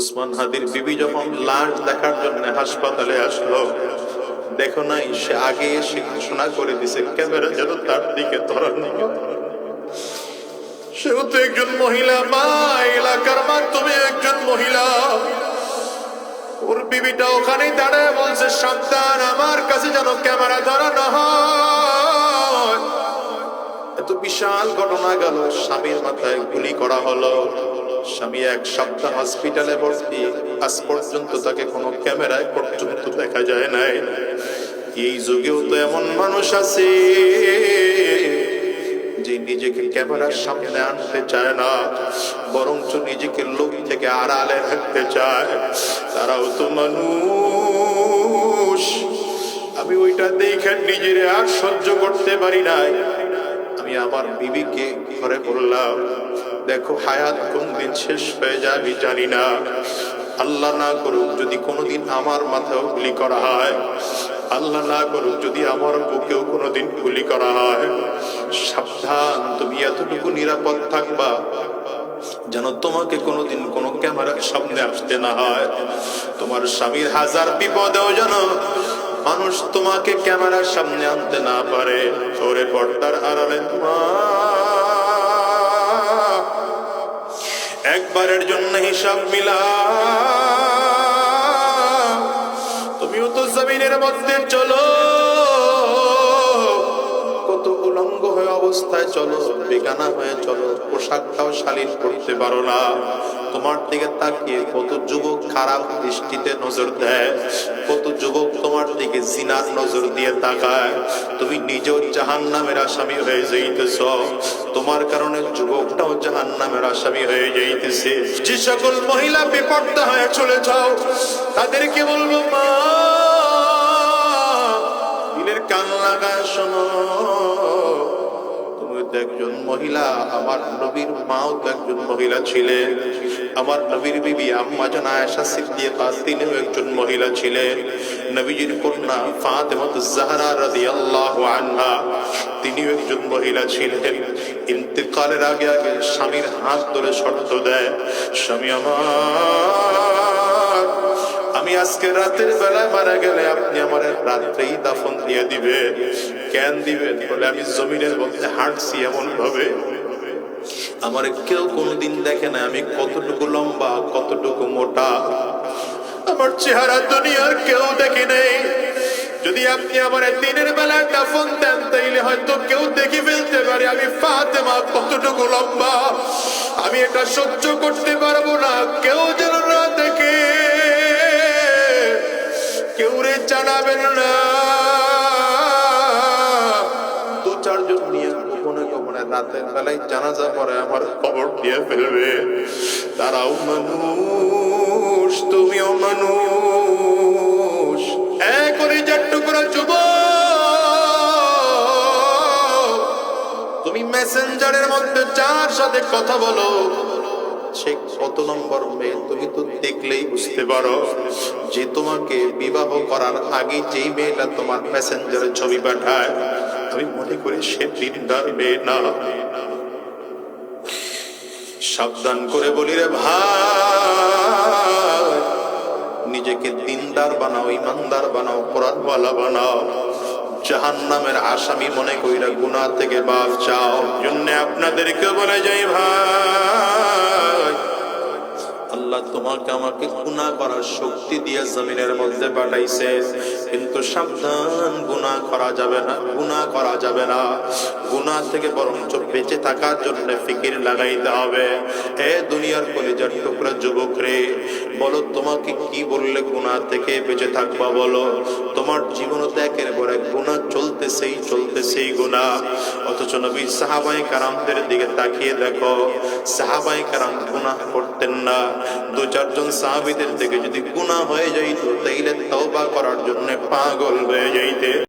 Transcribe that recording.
উসমান হাদির বিবি যখন লাশ দেখার জন্য হাসপাতালে আসলো, দেখো নাই, সে আগে এসে ঘোষণা করে দিছে, ক্যামেরা যেন তার দিকে ধরানো। সেও তো একজন মহিলা, মা, এলাকার মাধ্যমে একজন মহিলা। ওর বিবিটা ওখানে দাঁড়ায় বলছে, সাবধান, আমার কাছে যেন ক্যামেরা ধরানো হয়। এত বিশাল ঘটনা গেল, স্বামীর মাথায় গুলি করা হলো। স্বামী এক সপ্তাহ হসপিটালে ভর্তি। আজ পর্যন্ত তাকে কোনো ক্যামেরায় পর্যন্ত দেখা যায় নাই। এই যুগেও তো এমন মানুষ আছে যে নিজেকে ক্যামেরার সামনে আনতে চায় না, বরঞ্চ নিজেকে লোক থেকে আড়ালে রাখতে চায়। তারাও তো মানুষ। আমি ওইটা দেখে নিজের আর সহ্য করতে পারি নাই। আমি আমার বিবিকে ঘরে বললাম দেখো, হায়াত কোন দিন শেষ হয়ে আমি জানি না। আল্লাহ না করুক যদি কোনোদিন আমার মাথাও গুলি করা হয়। আল্লাহ না করুক যদি আমার বুকেও কোনোদিন গুলি করা হয়। সাবধান, তুমি এতটুকু নিরাপদ থাকবা যেন তোমাকে কোনোদিন কোনো ক্যামেরার সামনে আসতে না হয়। তোমার স্বামীর হাজার বিপদেও যেন মানুষ তোমাকে ক্যামেরার সামনে আনতে না পারে। ওরে পর্দার আড়ালে তোমার একবারের জন্য হিসাব মিলা তুমিও তো জমিনের মধ্যে চলো। কত উলঙ্গ হয়ে অবস্থায় চলো, বেগানা হয়ে চলো, পোশাকটাও শালীন করতে পারো না। তোমার দিকে তাকিয়ে কত যুবক খারাপ দৃষ্টিতে নজর দেয়, কত যুবক তোমার দিকে জিনার নজর দিয়ে তাকায়। তুমি নিজেও জাহান নামের আসামি হয়ে যাইতেছ, তোমার কারণে যুবকটাও জাহান নামের আসামি হয়ে যাইতেছে। যে সকল মহিলা বেপর্দা হয়ে চলে যাও তাদেরকে বলব, মা, দিলের কান লাগা শোনো। একজন মহিলা, আমার নবীর মাও তো একজন মহিলা ছিলেন। আমার নবীর বিবি আম্মা জান আয়েশা সিদ্দিকা তিনিও একজন মহিলা ছিলেন। নবীজির কন্যা ফাতেমা জাহরা রাদিয়াল্লাহু আনহা, তিনিও একজন মহিলা ছিলেন। ইন্তেকালের আগে আগে স্বামীর হাত ধরে শর্ত দেয়, স্বামী আমার আমি আজকে রাতের বেলায় মারা গেলে আপনি আমার রাত্রেই দাফন দিয়ে দিবে। কেন দিবেন? বলে আমি জমিনের মধ্যে হাঁটছি এমন ভাবে আমার কেউ কোনোদিন দেখে না আমি কতটুকু লম্বা, কতটুকু মোটা। আমার চেহারা দুনিয়ার কেউ দেখে নেই। যদি আপনি আমার দিনের বেলায় দাফন দেন, তাইলে হয়তো কেউ দেখে ফেলতে পারে আমি ফাতেমা কতটুকু লম্বা। আমি এটা সহ্য করতে পারব না। কেউ যেন না দেখে জানাবেন না দু চারজন নিয়ে গোপনে গোপনে রাতের বেলায় জানাজা পরে আমার খবর দিয়ে ফেলবে। তারাও মানুষ, তুমিও মানুষ। এক করে যার টুকরা যুব তুমি মেসেঞ্জারের মধ্যে যার সাথে কথা বলো। সে কত নম্বর মেয়ে তুমি তো দেখলেই বুঝতে পারো যে তোমাকে বিবাহ করার আগে যেই মেয়েটা তোমার মেসেঞ্জারে ছবি পাঠায় আমি মনে করি সে দিনদার মেয়ে না। সাবধান করে বলি রে ভাই, নিজেকে দিনদার বানাও, ইমানদার বানাও, কোরআনওয়ালা বানাও। জাহান নামের আসামি মনে কইরা গুনাহ থেকে বাপ চাও জন্য আপনাদেরকে বলে যাই ভাই আল্লাহ তোমাকে আমাকে গুনাহ করার শক্তি দিয়ে জমিনের মধ্যে পাঠাইছে। কিন্তু সাবধান, গুনাহ করা যাবে না, গুনাহ করা যাবে না। গুনাহ থেকে বরঞ্চ বেঁচে থাকার জন্য ফিকির লাগাইতে হবে। এ দুনিয়ার কলিজার টুকরা যুবক রে, বলো তোমাকে কি বললে গুনাহ থেকে বেঁচে থাকবা বলো? তোমার জীবন তো একের পর গুনাহ চলতেছেই চলতেছেই গুনাহ। অথচ নবী সাহাবাই কারামদের দিকে তাকিয়ে দেখো সাহাবাই কারাম গুনাহ করতেন না। দু চারজন সাহাবিদের থেকে যদি গুণা হয়ে যাইতো, তাইলে তওবা করার জন্য পাগল হয়ে যাইতে।